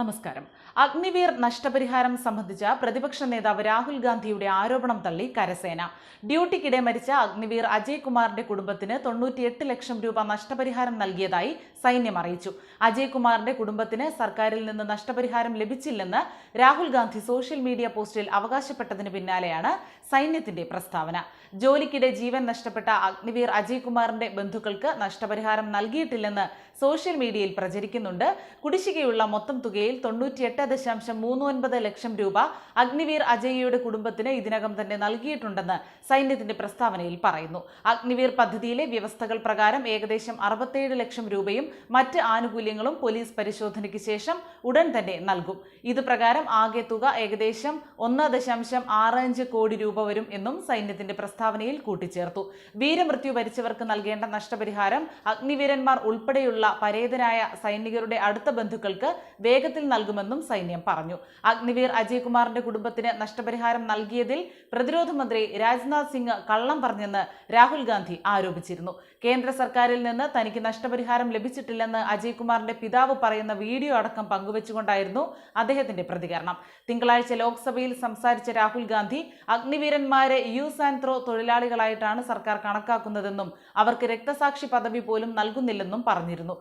നമസ്കാരം. അഗ്നിവീർ നഷ്ടപരിഹാരം സംബന്ധിച്ച പ്രതിപക്ഷ നേതാവ് രാഹുൽ ഗാന്ധിയുടെ ആരോപണം തള്ളി കരസേന. ഡ്യൂട്ടിക്കിടെ മരിച്ച അഗ്നിവീർ അജയ് കുമാറിന്റെ കുടുംബത്തിന് തൊണ്ണൂറ്റിയെട്ട് ലക്ഷം രൂപ നഷ്ടപരിഹാരം നൽകിയതായി സൈന്യം അറിയിച്ചു. അജയ് കുമാറിന്റെ കുടുംബത്തിന് സർക്കാരിൽ നിന്ന് നഷ്ടപരിഹാരം ലഭിച്ചില്ലെന്ന് രാഹുൽ ഗാന്ധി സോഷ്യൽ മീഡിയ പോസ്റ്റിൽ അവകാശപ്പെട്ടതിന് പിന്നാലെയാണ് സൈന്യത്തിന്റെ പ്രസ്താവന. ജോലിക്കിടെ ജീവൻ നഷ്ടപ്പെട്ട അഗ്നിവീർ അജയ് കുമാറിന്റെ ബന്ധുക്കൾക്ക് നഷ്ടപരിഹാരം നൽകിയിട്ടില്ലെന്ന് സോഷ്യൽ മീഡിയയിൽ പ്രചരിക്കുന്നുണ്ട്. കുടിശ്ശികയുള്ള മൊത്തം തുകയിൽ തൊണ്ണൂറ്റിയെട്ട് ദശാംശം മൂന്ന് ഒൻപത് ലക്ഷം രൂപ അഗ്നിവീർ അജയ്യയുടെ കുടുംബത്തിന് ഇതിനകം തന്നെ നൽകിയിട്ടുണ്ടെന്ന് സൈന്യത്തിന്റെ പ്രസ്താവനയിൽ പറയുന്നു. അഗ്നിവീർ പദ്ധതിയിലെ വ്യവസ്ഥകൾ പ്രകാരം ഏകദേശം അറുപത്തേഴ് ലക്ഷം രൂപയും മറ്റ് ആനുകൂല്യങ്ങളും പോലീസ് പരിശോധനയ്ക്ക് ശേഷം ഉടൻ തന്നെ നൽകും. ഇത് പ്രകാരം ആകെ തുക ഏകദേശം ഒന്ന് ദശാംശം ആറ് അഞ്ച് കോടി രൂപ വരും എന്നും സൈന്യത്തിന്റെ പ്രസ്താവനയിൽ കൂട്ടിച്ചേർത്തു. വീരമൃത്യു വരിച്ചവർക്ക് നൽകേണ്ട നഷ്ടപരിഹാരം അഗ്നിവീരന്മാർ ഉൾപ്പെടെയുള്ള പരേതരായ സൈനികരുടെ അടുത്ത ബന്ധുക്കൾക്ക് വേഗത്തിൽ നൽകുമെന്നും സൈന്യം പറഞ്ഞു. അഗ്നിവീർ അജയ്കുമാറിന്റെ കുടുംബത്തിന് നഷ്ടപരിഹാരം നൽകിയതിൽ പ്രതിരോധ മന്ത്രി രാജ്നാഥ് സിംഗ് കള്ളം പറഞ്ഞെന്ന് രാഹുൽ ഗാന്ധി ആരോപിച്ചിരുന്നു. കേന്ദ്ര സർക്കാരിൽ നിന്ന് തനിക്ക് നഷ്ടപരിഹാരം ലഭിച്ചിട്ടില്ലെന്ന് അജയ്കുമാറിന്റെ പിതാവ് പറയുന്ന വീഡിയോ അടക്കം പങ്കുവച്ചുകൊണ്ടായിരുന്നു അദ്ദേഹത്തിന്റെ പ്രതികരണം. തിങ്കളാഴ്ച ലോക്സഭയിൽ സംസാരിച്ച രാഹുൽ ഗാന്ധി അഗ്നിവീരന്മാരെ യൂസ് ആൻഡ് ത്രോ തൊഴിലാളികളായിട്ടാണ് സർക്കാർ കണക്കാക്കുന്നതെന്നും അവർക്ക് രക്തസാക്ഷി പദവി പോലും നൽകുന്നില്ലെന്നും പറഞ്ഞിരുന്നു.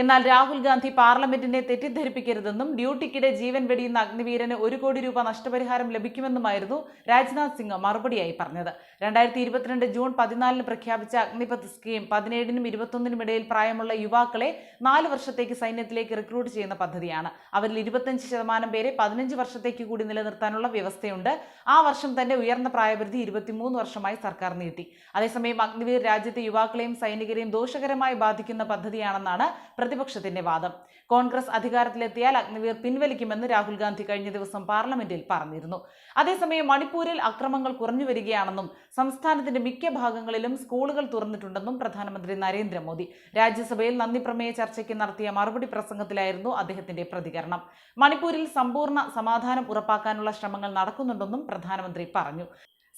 എന്നാൽ രാഹുൽ ഗാന്ധി പാർലമെന്റിനെ തെറ്റിദ്ധരിപ്പിക്കരുതെന്നും ഡ്യൂട്ടിക്കിടെ ജീവൻ വെടിയുന്ന അഗ്നിവീരന് ഒരു കോടി രൂപ നഷ്ടപരിഹാരം ലഭിക്കുമെന്നുമായിരുന്നു രാജ്നാഥ് സിംഗ് മറുപടിയായി പറഞ്ഞത്. രണ്ടായിരത്തി ഇരുപത്തിരണ്ട് ജൂൺ പതിനാലിന് പ്രഖ്യാപിച്ച അഗ്നിപത് സ്കീം പതിനേഴിനും ഇരുപത്തൊന്നിനും ഇടയിൽ പ്രായമുള്ള യുവാക്കളെ നാല് വർഷത്തേക്ക് സൈന്യത്തിലേക്ക് റിക്രൂട്ട് ചെയ്യുന്ന പദ്ധതിയാണ്. അവരിൽ ഇരുപത്തഞ്ച് ശതമാനം പേരെ പതിനഞ്ച് വർഷത്തേക്ക് കൂടി നിലനിർത്താനുള്ള വ്യവസ്ഥയുണ്ട്. ആ വർഷം തന്നെ ഉയർന്ന പ്രായപരിധി ഇരുപത്തിമൂന്ന് വർഷമായി സർക്കാർ നീട്ടി. അതേസമയം അഗ്നിവീർ രാജ്യത്തെ യുവാക്കളെയും സൈനികരെയും ദോഷകരമായി ബാധിക്കുന്ന പദ്ധതിയാണെന്നാണ് പ്രതിപക്ഷത്തിന്റെ വാദം. കോൺഗ്രസ് അധികാരത്തിലെത്തിയാൽ അഗ്നിവീർ പിൻവലിക്കുമെന്ന് രാഹുൽ ഗാന്ധി കഴിഞ്ഞ ദിവസം പാർലമെന്റിൽ പറഞ്ഞിരുന്നു. അതേസമയം മണിപ്പൂരിൽ അക്രമങ്ങൾ കുറഞ്ഞു വരികയാണെന്നും സംസ്ഥാനത്തിന്റെ മിക്ക ഭാഗങ്ങളിലും സ്കൂളുകൾ തുറന്നിട്ടുണ്ടെന്നും പ്രധാനമന്ത്രി നരേന്ദ്രമോദി. രാജ്യസഭയിൽ നന്ദി പ്രമേയ ചർച്ചയ്ക്ക് നടത്തിയ മറുപടി പ്രസംഗത്തിലായിരുന്നു അദ്ദേഹത്തിന്റെ പ്രതികരണം. മണിപ്പൂരിൽ സമ്പൂർണ സമാധാനം ഉറപ്പാക്കാനുള്ള ശ്രമങ്ങൾ നടക്കുന്നുണ്ടെന്നും പ്രധാനമന്ത്രി പറഞ്ഞു.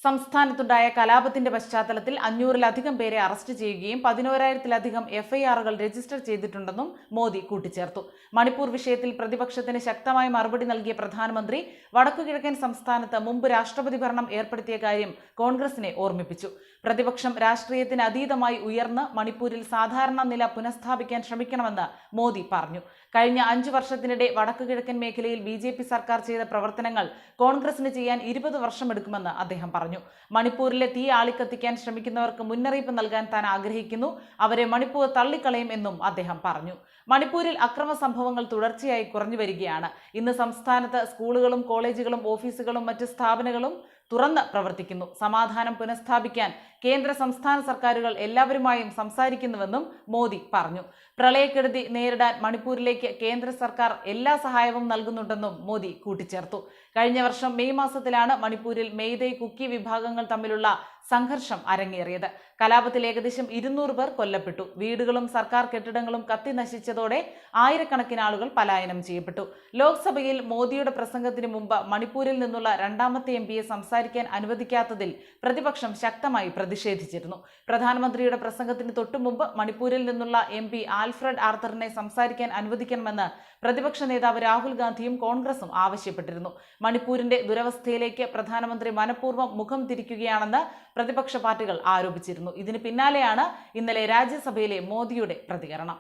സംസ്ഥാനത്തുണ്ടായ കലാപത്തിന്റെ പശ്ചാത്തലത്തിൽ അഞ്ഞൂറിലധികം പേരെ അറസ്റ്റ് ചെയ്യുകയും പതിനോരായിരത്തിലധികം എഫ്ഐആറുകൾ രജിസ്റ്റർ ചെയ്തിട്ടുണ്ടെന്നും മോദി കൂട്ടിച്ചേർത്തു. മണിപ്പൂർ വിഷയത്തിൽ പ്രതിപക്ഷത്തിന് ശക്തമായ മറുപടി നൽകിയ പ്രധാനമന്ത്രി വടക്കുകിഴക്കൻ സംസ്ഥാനത്ത് മുമ്പ് രാഷ്ട്രപതി ഭരണം ഏർപ്പെടുത്തിയ കാര്യം കോൺഗ്രസിനെ ഓർമ്മിപ്പിച്ചു. പ്രതിപക്ഷം രാഷ്ട്രീയത്തിന് അതീതമായി ഉയർന്ന് മണിപ്പൂരിൽ സാധാരണ നില പുനഃസ്ഥാപിക്കാൻ ശ്രമിക്കണമെന്ന് മോദി പറഞ്ഞു. കഴിഞ്ഞ അഞ്ചു വർഷത്തിനിടെ വടക്കുകിഴക്കൻ മേഖലയിൽ ബി സർക്കാർ ചെയ്ത പ്രവർത്തനങ്ങൾ കോൺഗ്രസിന് ചെയ്യാൻ ഇരുപത് വർഷമെടുക്കുമെന്ന് അദ്ദേഹം പറഞ്ഞു. മണിപ്പൂരിലെ തീ ആളിക്കത്തിക്കാൻ ശ്രമിക്കുന്നവർക്ക് മുന്നറിയിപ്പ് നൽകാൻ താൻ ആഗ്രഹിക്കുന്നു. അവരെ മണിപ്പൂർ തള്ളിക്കളയും എന്നും അദ്ദേഹം പറഞ്ഞു. മണിപ്പൂരിൽ അക്രമ സംഭവങ്ങൾ തുടർച്ചയായി കുറഞ്ഞു വരികയാണ്. ഇന്ന് സംസ്ഥാനത്ത് സ്കൂളുകളും കോളേജുകളും ഓഫീസുകളും മറ്റ് സ്ഥാപനങ്ങളും തുറന്ന് പ്രവർത്തിക്കുന്നു. സമാധാനം പുനഃസ്ഥാപിക്കാൻ കേന്ദ്ര സംസ്ഥാന സർക്കാരുകൾ എല്ലാവരുമായും സംസാരിക്കുന്നുവെന്നും മോദി പറഞ്ഞു. പ്രളയക്കെടുതി നേരിടാൻ മണിപ്പൂരിലേക്ക് കേന്ദ്ര സർക്കാർ എല്ലാ സഹായവും നൽകുന്നുണ്ടെന്നും മോദി കൂട്ടിച്ചേർത്തു. കഴിഞ്ഞ വർഷം മെയ് മാസത്തിലാണ് മണിപ്പൂരിൽ മെയ്തൈ കുക്കി വിഭാഗങ്ങൾ തമ്മിലുള്ള സംഘർഷം അരങ്ങേറിയത്. കലാപത്തിൽ ഏകദേശം ഇരുന്നൂറ് പേർ കൊല്ലപ്പെട്ടു. വീടുകളും സർക്കാർ കെട്ടിടങ്ങളും കത്തി നശിച്ചതോടെ ആയിരക്കണക്കിന് ആളുകൾ പലായനം ചെയ്യപ്പെട്ടു. ലോക്സഭയിൽ മോദിയുടെ പ്രസംഗത്തിന് മുമ്പ് മണിപ്പൂരിൽ നിന്നുള്ള രണ്ടാമത്തെ എം പിയെ സംസാരിക്കാൻ അനുവദിക്കാത്തതിൽ പ്രതിപക്ഷം ശക്തമായി പ്രതിഷേധിച്ചിരുന്നു. പ്രധാനമന്ത്രിയുടെ പ്രസംഗത്തിന് തൊട്ടുമുമ്പ് മണിപ്പൂരിൽ നിന്നുള്ള എം പി ആൽഫ്രഡ് ആർത്തറിനെ സംസാരിക്കാൻ അനുവദിക്കണമെന്ന് പ്രതിപക്ഷ നേതാവ് രാഹുൽ ഗാന്ധിയും കോൺഗ്രസും ആവശ്യപ്പെട്ടിരുന്നു. മണിപ്പൂരിന്റെ ദുരവസ്ഥയിലേക്ക് പ്രധാനമന്ത്രി മനഃപൂർവം മുഖം തിരിക്കുകയാണെന്ന് പ്രതിപക്ഷ പാർട്ടികൾ ആരോപിച്ചിരുന്നു. ഇതിന് പിന്നാലെയാണ് ഇന്നലെ രാജ്യസഭയിലെ മോദിയുടെ പ്രതികരണം.